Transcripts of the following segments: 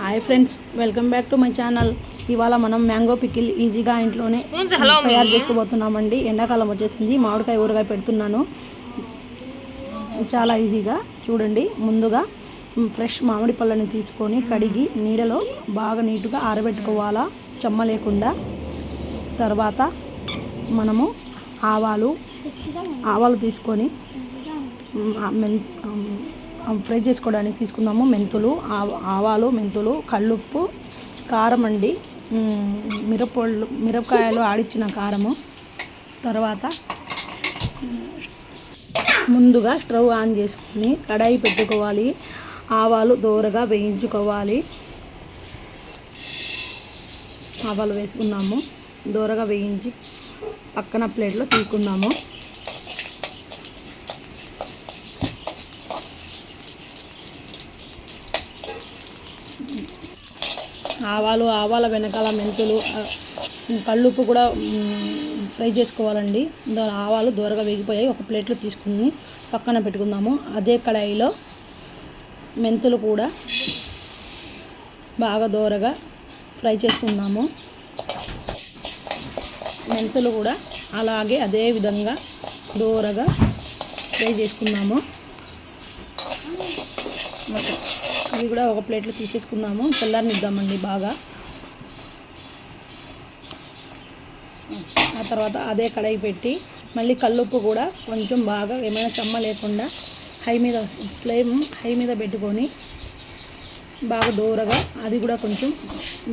Hi friends welcome back to my channel ఇవాళ మనం mango pickle ఈజీగా ఇంట్లోనే తయారు చేసుకోబోతున్నామండి. ఎండాకాలం వచ్చేసింది. మామిడికాయ ఊరగాయ పెడుతున్నాను. చాలా ఈజీగా చూడండి. ముందుగా ఫ్రెష్ మామిడి పళ్ళని తీసుకొని కడిగి నీడలో బాగా నీట్గా ఆరబెట్టుకోవాలా. చెమ్మ లేకుండా. తర్వాత మనము ఆవాలు ఆవాలు తీసుకొని ఫ్రై చేసుకోవడానికి తీసుకున్నాము మెంతులు ఆవ- ఆవాలు మెంతులు కళ్ళుప్పు కారం అండి. మిరపళ్ళు మిరపకాయలు ఆడిచ్చిన కారము. తర్వాత ముందుగా స్టవ్ ఆన్ చేసుకొని కడాయి పెట్టుకోవాలి. ఆవాలు దోరగా వేయించుకోవాలి. ఆవాలు వేసుకున్నాము. దోరగా వేయించి పక్కన ప్లేట్లో తీసుకున్నాము ఆవాలు ఆవాల వెనకాల మెంతులు కళ్ళుప్పు కూడా ఫ్రై చేసుకోవాలండి. దాని ఆవాలు దూరగా వేగిపోయాయి. ఒక ప్లేట్లో తీసుకుని పక్కన పెట్టుకుందాము. అదే కడాయిలో మెంతులు కూడా బాగా దూరగా ఫ్రై చేసుకుందాము. మెంతులు కూడా అలాగే అదే విధంగా దూరగా ఫ్రై చేసుకుందాము. ఓకే. అవి కూడా ఒక ప్లేట్లో తీసేసుకున్నాము చల్లారనిద్దామండి బాగా. ఆ తర్వాత అదే కడాయి పెట్టి మళ్ళీ కల్లుప్పు కూడా కొంచెం బాగా ఏమైనా చెమ్మ లేకుండా హై మీద ఫ్లేమ్ హై మీద పెట్టుకొని బాగా దూరగా అది కూడా కొంచెం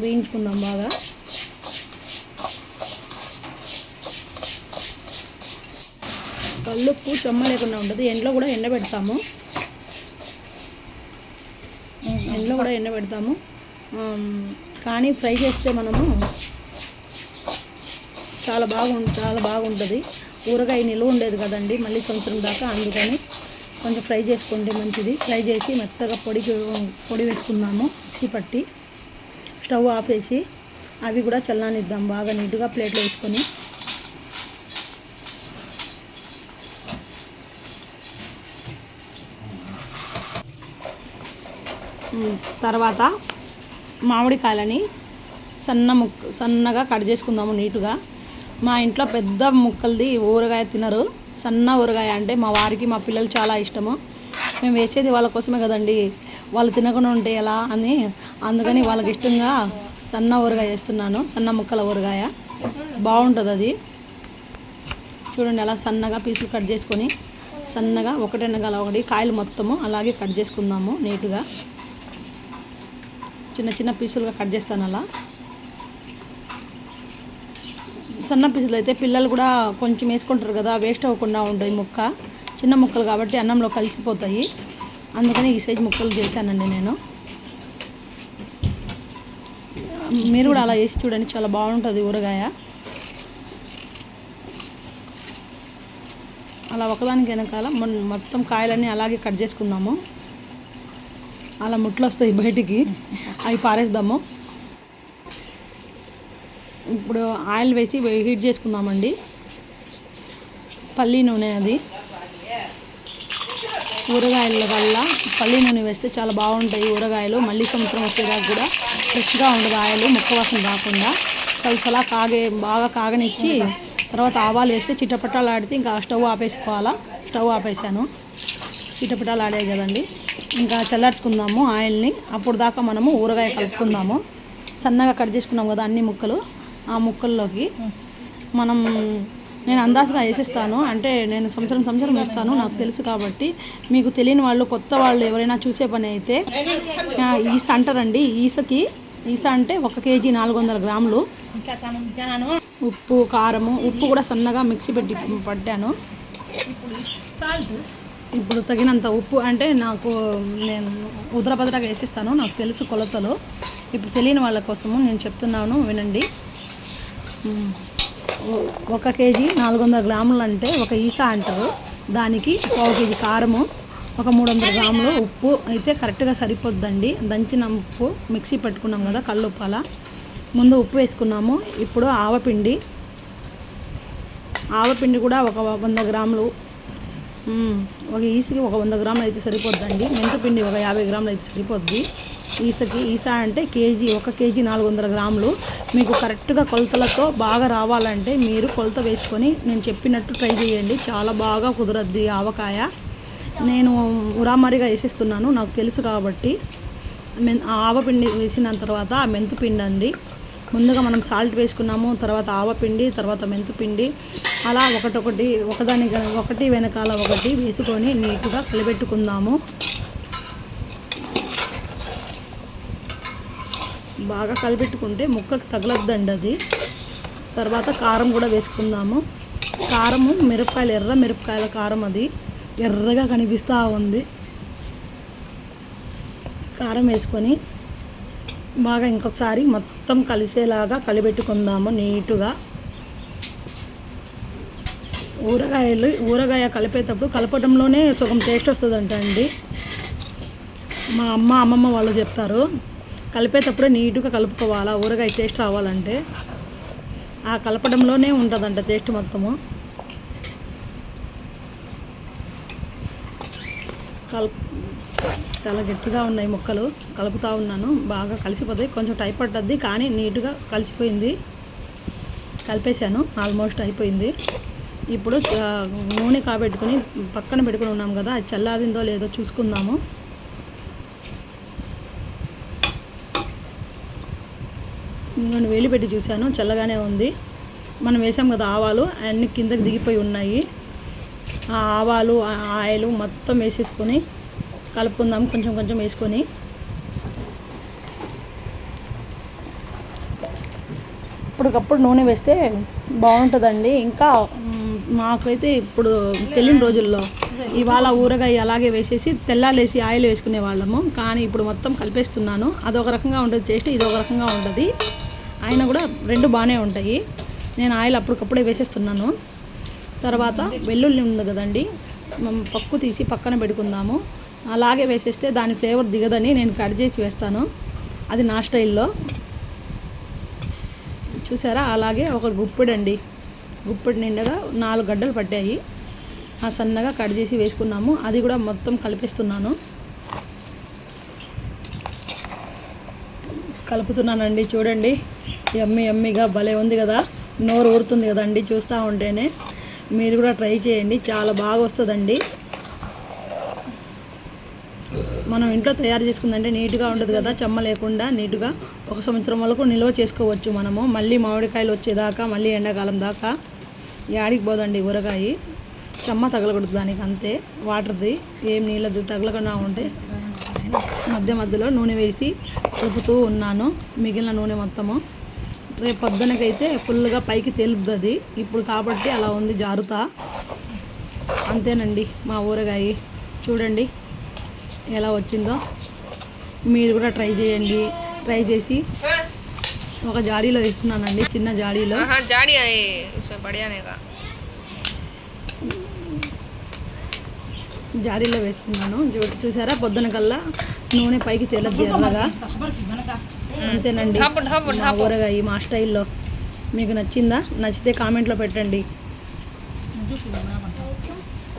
వేయించుకుందాం బాగా. కల్లుప్పు చెమ్మ లేకుండా ఉంటుంది. ఎండలో కూడా ఎండబెడతాము. ఎండలో కూడా ఎండబెడతాము. పెడతాము కానీ ఫ్రై చేస్తే మనము చాలా బాగుంటు చాలా బాగుంటుంది. ఊరగాయ నిల్వ ఉండేది కదండి మళ్ళీ సంవత్సరం దాకా అందుకని కొంచెం ఫ్రై చేసుకుంటే మంచిది. ఫ్రై చేసి మెత్తగా పొడి పొడి వేసుకున్నాము మిక్సీ పట్టి స్టవ్ ఆపేసి అవి కూడా చల్లనిద్దాం. బాగా నీట్గా ప్లేట్లో వేసుకొని తర్వాత మామిడికాయలని సన్న ముక్క సన్నగా కట్ చేసుకుందాము నీటుగా. మా ఇంట్లో పెద్ద ముక్కలది ఊరగాయ తినరు. సన్న ఊరగాయ అంటే మా వారికి మా పిల్లలు చాలా ఇష్టము. మేము వేసేది వాళ్ళ కోసమే కదండి. వాళ్ళు తినకుండా ఉంటే ఎలా అని అందుకని వాళ్ళకి ఇష్టంగా సన్న ఊరగాయ వేస్తున్నాను. సన్న ముక్కల ఊరగాయ. బాగుంటుంది అది చూడండి అలా సన్నగా పీసులు కట్ చేసుకొని సన్నగా ఒకటెనగల ఒకటి కాయలు మొత్తము అలాగే కట్ చేసుకుందాము నీట్గా. చిన్న చిన్న పీసులుగా కట్ చేస్తాను అలా. సన్న పీసులు అయితే పిల్లలు కూడా కొంచెం వేసుకుంటారు కదా వేస్ట్ అవ్వకుండా ఉంటాయి ముక్క. చిన్న ముక్కలు కాబట్టి అన్నంలో కలిసిపోతాయి. అందుకని ఈ సైజ్ ముక్కలు చేశానండి నేను. మీరు కూడా అలా వేసి చూడండి చాలా బాగుంటుంది ఊరగాయ. అలా ఒకదానికి వెనకాల మొత్తం కాయలన్నీ అలాగే కట్ చేసుకుందాము అలా ముట్లు వస్తాయి బయటికి. అవి పారేద్దాము. ఇప్పుడు ఆయిల్ వేసి హీట్ చేసుకుందామండి. పల్లి నూనె అది. ఊరగాయల వల్ల పల్లి నూనె వేస్తే చాలా బాగుంటాయి ఊరగాయలు. మళ్ళీ సంవత్సరం వచ్చేదాకా కూడా ఫ్రెష్గా ఉండదు ఆయిల్ ముక్క వాసన రాకుండా. సలసలా కాగే బాగా కాగనిచ్చి తర్వాత ఆవాలు వేస్తే చిట్టపట్టాలు ఆడితే ఇంకా స్టవ్ ఆపేసుకోవాలా? స్టవ్ ఆపేసాను చిట్టపట్టాలు ఆడాయి కదండి. ఇంకా చల్లార్చుకుందాము ఆయిల్ని. అప్పుడు దాకా మనము ఊరగాయ కలుపుకుందాము. సన్నగా కట్ చేసుకున్నాం కదా అన్ని ముక్కలు. ఆ ముక్కల్లోకి మనం నేను అందాజుగా వేసేస్తాను. అంటే నేను సంవత్సరం సంవత్సరం వేస్తాను నాకు తెలుసు కాబట్టి. మీకు తెలియని వాళ్ళు కొత్త వాళ్ళు ఎవరైనా చూసే పని అయితే ఈస అంటారండి. ఈసకి ఈస అంటే ఒక కేజీ నాలుగు వందల గ్రాములు. ఉప్పు కారము ఉప్పు కూడా సన్నగా మిక్సీ పెట్టి పట్టాను. ఇప్పుడు తగినంత ఉప్పు అంటే నాకు నేను ఉదరభద్రగా వేసిస్తాను నాకు తెలుసు కొలతలు. ఇప్పుడు తెలియని వాళ్ళ కోసము నేను చెప్తున్నాను వినండి. ఒక కేజీ నాలుగు వందల గ్రాములు అంటే ఒక ఈసా అంటారు. దానికి పావు కేజీ కారము ఒక మూడు వందల గ్రాములు ఉప్పు. అయితే కరెక్ట్గా సరిపోద్దండి. దంచిన ఉప్పు మిక్సీ పెట్టుకున్నాం కదా కళ్ళు అలా ముందు ఉప్పు వేసుకున్నాము. ఇప్పుడు ఆవపిండి. ఆవపిండి కూడా ఒక వంద గ్రాములు ఒక ఈసకి ఒక వంద గ్రాములు అయితే సరిపోద్దండి. మెంతిపిండి ఒక యాభై గ్రాములు అయితే సరిపోద్ది. ఈసకి ఈసా అంటే కేజీ ఒక కేజీ నాలుగు వందల గ్రాములు. మీకు కరెక్ట్గా కొలతలతో బాగా రావాలంటే మీరు కొలత వేసుకొని నేను చెప్పినట్టు ట్రై చేయండి. చాలా బాగా కుదరద్ది ఆవకాయ. నేను ఉరామరిగా వేసిస్తున్నాను నాకు తెలుసు కాబట్టి. మెన్ ఆవపిండి వేసిన తర్వాత ఆ మెంతుపిండి అండి ముందుగా మనం సాల్ట్ వేసుకున్నాము తర్వాత ఆవపిండి తర్వాత మెంతుపిండి అలా ఒకటొకటి ఒకదాని ఒకటి వెనకాల ఒకటి వేసుకొని నీట్గా కలిపెట్టుకుందాము బాగా కలిపెట్టుకుంటే ముక్కకు తగలద్దండి అది. తర్వాత కారం కూడా వేసుకుందాము. కారము మిరపకాయలు ఎర్ర మిరపకాయల కారం అది. ఎర్రగా కనిపిస్తూ ఉంది. కారం వేసుకొని బాగా ఇంకొకసారి మొత్తం కలిసేలాగా కలిపెట్టుకుందాము నీటుగా. ఊరగాయలు ఊరగాయ కలిపేటప్పుడు కలపడంలోనే సగం టేస్ట్ వస్తుందంట అండి. మా అమ్మ అమ్మమ్మ వాళ్ళు చెప్తారు కలిపేటప్పుడే నీటుగా కలుపుకోవాలా ఊరగాయ టేస్ట్ రావాలంటే. ఆ కలపడంలోనే ఉంటుందంట టేస్ట్ మొత్తము. కలుపు చాలా గట్టిగా ఉన్నాయి మొక్కలు. కలుపుతూ ఉన్నాను. బాగా కలిసిపోతాయి. కొంచెం టైం పట్టద్ది కానీ నీట్గా కలిసిపోయింది. కలిపేశాను. ఆల్మోస్ట్ అయిపోయింది. ఇప్పుడు నూనె కాబెట్టుకుని పక్కన పెట్టుకుని ఉన్నాం కదా అది చల్లారిందో లేదో చూసుకుందాము. నేను వేలి పెట్టి చూశాను. చల్లగానే ఉంది. మనం వేసాం కదా ఆవాలు. అన్నీ కిందకి దిగిపోయి ఉన్నాయి. ఆ ఆవాలు ఆ ఆయిల్ మొత్తం వేసేసుకొని కలుపుకుందాం కొంచెం కొంచెం వేసుకొని. ఇప్పటికప్పుడు నూనె వేస్తే బాగుంటుందండి. ఇంకా మాకైతే ఇప్పుడు తెలియని రోజుల్లో ఇవాళ ఊరగాయ అలాగే వేసేసి తెల్లాలేసి ఆయిల్ వేసుకునే వాళ్ళము. కానీ ఇప్పుడు మొత్తం కలిపేస్తున్నాను. అదొక రకంగా ఉంటుంది టేస్ట్ ఇది ఒక రకంగా ఉంటుంది ఆయన కూడా రెండు బాగానే ఉంటాయి. నేను ఆయిల్ అప్పటికప్పుడే వేసేస్తున్నాను. తర్వాత వెల్లుల్లి ఉంది కదండి. మనం పక్కు తీసి పక్కన పెట్టుకుందాము. అలాగే వేసేస్తే దాని ఫ్లేవర్ దిగదని నేను కట్ చేసి వేస్తాను. అది నా స్టైల్లో. చూసారా? అలాగే ఒక గుప్పెడండి గుప్పిడి నిండగా నాలుగు గడ్డలు పట్టాయి. ఆ సన్నగా కట్ చేసి వేసుకున్నాము. అది కూడా మొత్తం కలిపిస్తున్నాను. కలుపుతున్నానండి. చూడండి. ఎమ్మి ఎమ్మిగా భలే ఉంది కదా. నోరు ఊరుతుంది కదండి చూస్తూ ఉంటేనే. మీరు కూడా ట్రై చేయండి. చాలా బాగా వస్తుందండి. మనం ఇంట్లో తయారు చేసుకుందంటే నీట్గా ఉండదు కదా చెమ్మ లేకుండా నీట్గా ఒక సంవత్సరం వరకు నిల్వ చేసుకోవచ్చు మనము. మళ్ళీ మామిడికాయలు వచ్చేదాకా మళ్ళీ ఎండాకాలం దాకా యాడికి పోదండి ఊరగాయ. చెమ్మ తగలకూడదు దానికి అంతే. వాటర్ది ఏం నీళ్ళది తగలకుండా ఉంటే మధ్య మధ్యలో నూనె వేసి కలుపుతూ ఉన్నాను. మిగిలిన నూనె మొత్తము రేపు పొద్దునకైతే ఫుల్గా పైకి తేలుతుంది ఇప్పుడు కాబట్టి అలా ఉంది జారుతా. అంతేనండి మా ఊరగాయ. చూడండి. ఎలా వచ్చిందో మీరు కూడా ట్రై చేయండి. ట్రై చేసి ఒక జాడీలో ఇస్తున్నానండి చిన్న జాడీలో. జాడీ పడియానేగా. జాడీలో వేస్తున్నాను. చూసారా? పొద్దున కల్లా నూనె పైకి తేలద్దు ఎర్రగా. అంతేనండి. ఊరగాయ మా స్టైల్లో. మీకు నచ్చిందా? నచ్చితే కామెంట్లో పెట్టండి.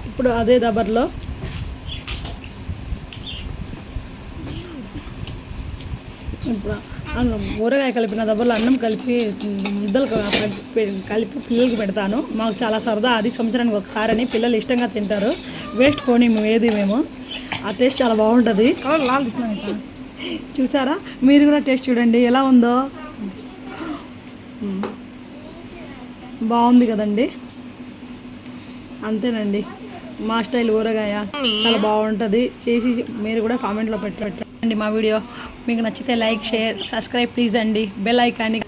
ఇప్పుడు అదే దబర్లో ఇప్పుడు అన్నం ఊరగాయ కలిపిన దెబ్బలు అన్నం కలిపి ముద్దలు కలిపి కలిపి పిల్లలకి పెడతాను. మాకు చాలా సరదా అది సంవత్సరానికి ఒకసారి అని పిల్లలు ఇష్టంగా తింటారు. వేస్ట్ పోనీ మేము ఏది మేము. ఆ టేస్ట్ చాలా బాగుంటుంది. చూసారా? మీరు కూడా టేస్ట్ చూడండి ఎలా ఉందో. బాగుంది కదండి. అంతేనండి. మా స్టైల్ ఊరగాయ. చాలా బాగుంటుంది. చేసి మీరు కూడా కామెంట్లో అండి మా వీడియో. మీకు నచ్చితే లైక్ షేర్ సబ్స్క్రైబ్ ప్లీజ్ అండి. బెల్ ఐకాన్ని